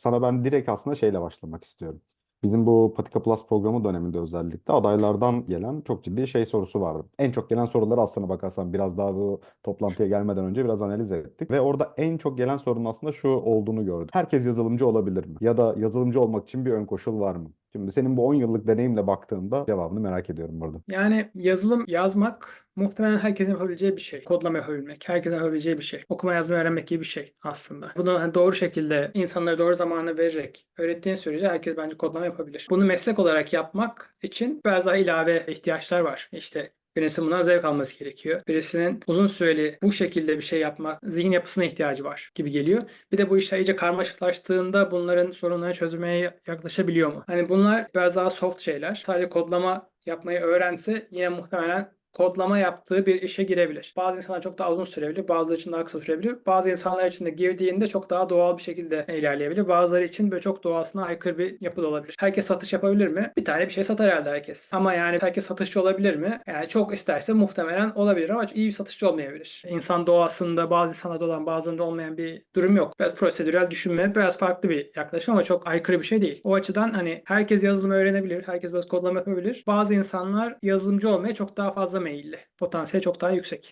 Sana ben direkt aslında şeyle başlamak istiyorum. Bizim bu Patika Plus programı döneminde özellikle adaylardan gelen çok ciddi şey sorusu vardı. En çok gelen soruları aslına bakarsan biraz daha bu toplantıya gelmeden önce biraz analiz ettik. Ve orada en çok gelen sorunun aslında şu olduğunu gördük. Herkes yazılımcı olabilir mi? Ya da yazılımcı olmak için bir ön koşul var mı? Şimdi senin bu 10 yıllık deneyimle baktığında cevabını merak ediyorum burada. Yani yazılım yazmak muhtemelen herkesin yapabileceği bir şey. Kodlama yapabilmek, herkesin yapabileceği bir şey. Okuma yazma öğrenmek gibi bir şey aslında. Bunu hani doğru şekilde insanlara doğru zamanı vererek öğrettiğin sürece herkes bence kodlama yapabilir. Bunu meslek olarak yapmak için biraz daha ilave ihtiyaçlar var. İşte Birisinin bundan zevk alması gerekiyor. Birisinin uzun süreli bu şekilde bir şey yapmak, zihin yapısına ihtiyacı var gibi geliyor. Bir de bu işler iyice karmaşıklaştığında bunların sorunları çözmeye yaklaşabiliyor mu? Hani bunlar biraz daha soft şeyler. Sadece kodlama yapmayı öğrense yine muhtemelen kodlama yaptığı bir işe girebilir. Bazı insanlar çok daha uzun sürebilir, bazıları için daha kısa sürebilir. Bazı insanlar için de girdiğinde çok daha doğal bir şekilde ilerleyebilir. Bazıları için böyle çok doğasına aykırı bir yapı da olabilir. Herkes satış yapabilir mi? Bir tane bir şey satar herhalde herkes. Ama yani herkes satışçı olabilir mi? Yani çok isterse muhtemelen olabilir ama iyi bir satışçı olmayabilir. İnsan doğasında bazı insanlarda olan bazılarında olmayan bir durum yok. Biraz prosedürel düşünme, biraz farklı bir yaklaşım ama çok aykırı bir şey değil. O açıdan hani herkes yazılımı öğrenebilir, herkes biraz kodlama yapabilir. Bazı insanlar yazılımcı olmaya çok daha fazla meyilli. Potansiyeli çok daha yüksek.